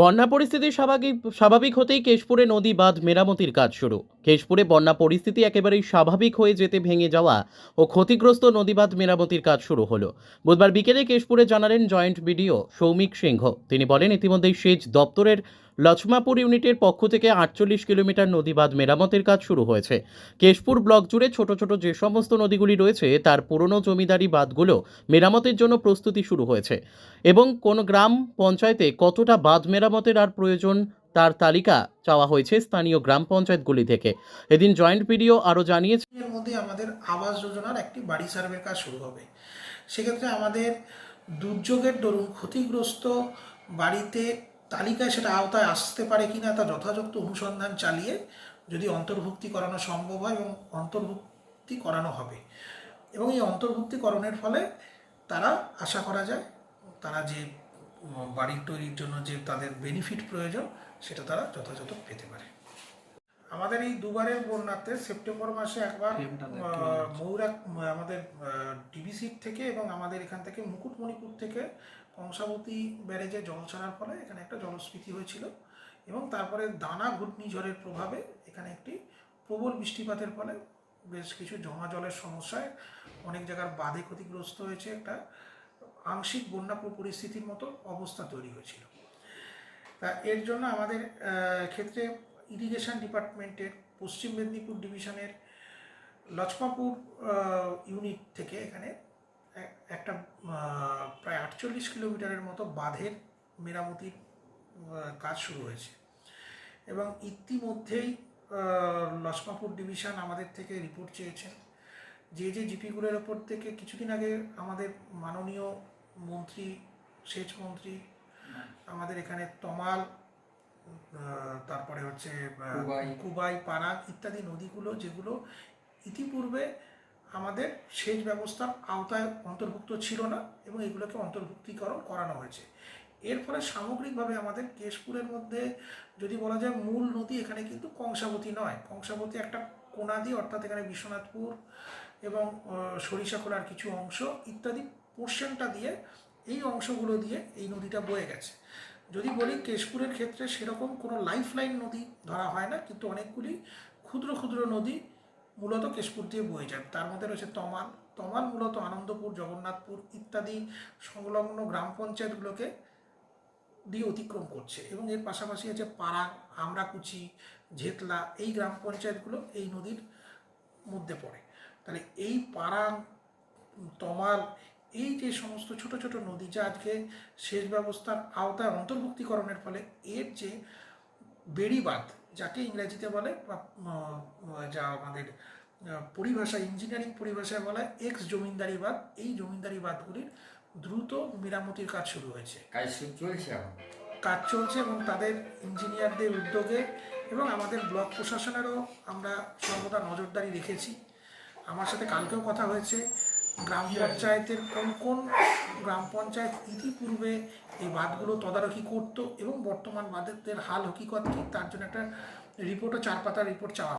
বন্যা পরিস্থিতি স্বাভাবিক স্বাভাবিক হতেই কেশপুরে নদী বাঁধ মেরামতির কাজ শুরু। কেশপুরে বন্যা পরিস্থিতি একেবারেই স্বাভাবিক হয়ে যেতে ভেঙে যাওয়া ও ক্ষতিগ্রস্ত নদী বাঁধ মেরামতির কাজ শুরু হলো। বুধবার বিকেলে কেশপুরে জানালেন জয়েন্ট বিডিও সৌমিক সিংহ। তিনি বলেন, ইতিমধ্যেই সেচ দপ্তরের লছমাপুর ইউনিটের পক্ষ থেকে আটচল্লিশ কিলোমিটার নদী বাঁধ মেরামতের কাজ শুরু হয়েছে। কেশপুর ব্লক জুড়ে ছোট ছোট যে সমস্ত নদীগুলি রয়েছে, তার পুরনো জমিদারি বাঁধগুলো মেরামতের জন্য প্রস্তুতি শুরু হয়েছে। এবং কোন গ্রাম পঞ্চায়েতে কতটা বাঁধ মেরামতের আর প্রয়োজন তার তালিকা চাওয়া হয়েছে স্থানীয় গ্রাম পঞ্চায়েতগুলি থেকে। এদিন জয়েন্ট পিডিও আরও জানিয়েছে এর মধ্যে আমাদের আবাস যোজনার একটি বাড়ি সার্ভের কাজ শুরু হবে। সেক্ষেত্রে আমাদের দুর্যোগের দরুন ক্ষতিগ্রস্ত বাড়িতে তালিকায় সেটা আওতায় আসতে পারে কিনা তা যথাযথ অনুসন্ধান চালিয়ে যদি অন্তর্ভুক্তি করানো সম্ভব হয় এবং অন্তর্ভুক্তি করানো হবে। এবং এই অন্তর্ভুক্তিকরণের ফলে তারা আশা করা যায়, তারা যে বাড়ি তৈরির জন্য যে তাদের বেনিফিট প্রয়োজন সেটা তারা যথাযথ পেতে পারে। আমাদের এই দুবারের বন্যাতে সেপ্টেম্বর মাসে একবার মৌরা আমাদের ডিবিসির থেকে এবং আমাদের এখান থেকে মুকুটমণিপুর থেকে কংসাবতী ব্যারেজে জল ছাড়ার ফলে এখানে একটা জলস্ফীতি হয়েছিল এবং তারপরে দানা ঘূর্ণিঝড়ের প্রভাবে এখানে একটি প্রবল বৃষ্টিপাতের ফলে বেশ কিছু জমা জলের সমস্যায় অনেক জায়গার বাঁধে ক্ষতিগ্রস্ত হয়েছে একটা আংশিক বন্যা পরিস্থিতির মতো অবস্থা তৈরি হয়েছিল। তা এর জন্য আমাদের ক্ষেত্রে ইরিগেশন ডিপার্টমেন্টের পশ্চিম মেদিনীপুর ডিভিশনের লছমাপুর ইউনিট থেকে এখানে একটা প্রায় আটচল্লিশ কিলোমিটারের মতো বাঁধের মেরামতির কাজ শুরু হয়েছে। এবং ইতিমধ্যেই আহ, লছমাপুর ডিভিশন আমাদের থেকে রিপোর্ট চেয়েছেন। যে যে জিপিগুলোর ওপর থেকে কিছুদিন আগে আমাদের মাননীয় মন্ত্রী সেচ মন্ত্রী আমাদের এখানে তমাল তারপরে হচ্ছে কুবাই। পারাক ইত্যাদি নদীগুলো যেগুলো ইতিপূর্বে আমাদের সেচ ব্যবস্থার আওতায় অন্তর্ভুক্ত ছিল না এবং এগুলোকে অন্তর্ভুক্তিকরণ করানো হয়েছে এর ফলে সামগ্রিকভাবে আমাদের কেশপুরের মধ্যে যদি বলা যায় মূল নদী এখানে কিন্তু কংসাবতী নয় কংসাবতী একটা কোনাদি অর্থাৎ এখানে বিশ্বনাথপুর এবং সরিষাখোলার কিছু অংশ ইত্যাদি পোর্শনটা দিয়ে, এই অংশগুলো দিয়ে এই নদীটা বয়ে গেছে। যদি বলি কেশপুরের ক্ষেত্রে সেরকম কোনো লাইফ লাইন নদী ধরা হয় না, কিন্তু অনেকগুলি ক্ষুদ্র ক্ষুদ্র নদী মূলত কেশপুর দিয়ে বয়ে যায়। তার মধ্যে রয়েছে তমাল। তমাল মূলত আনন্দপুর, জগন্নাথপুর ইত্যাদি সংলগ্ন গ্রাম পঞ্চায়েতগুলোকে দিয়ে অতিক্রম করছে। এবং এর পাশাপাশি আছে পাড়াং, আমরাকুচি ঝেতলা এই গ্রাম পঞ্চায়েতগুলো এই নদীর মধ্যে পড়ে। তাহলে এই পাড়াং, তমাল এই যে সমস্ত ছোট ছোট নদী যা আজকে সেচ ব্যবস্থার আওতায় অন্তর্ভুক্তিকরণের ফলে এর যে বেড়িবাঁধ যাকে ইংরেজিতে বলে বা যা আমাদের পরিভাষা ইঞ্জিনিয়ারিং পরিভাষায় বলা এক্স জমিনদারি বাঁধ এই জমিনদারি বাঁধগুলির দ্রুত মেরামতির কাজ শুরু হয়েছে। কাজ চলছে কাজ চলছে এবং তাদের ইঞ্জিনিয়ারদের উদ্যোগে এবং আমাদের ব্লক প্রশাসনেরও আমরা সর্বদা নজরদারি রেখেছি। আমার সাথে কালকেও কথা হয়েছে। গ্রাম পঞ্চায়েতের কোন কোন গ্রাম পঞ্চায়েত ইতিপূর্বে এই বাঁধগুলো তদারকি করতো এবং বর্তমান বাঁধের হাল হকিকত কী? তার জন্য একটা রিপোর্টও চার পাতার রিপোর্ট চাওয়া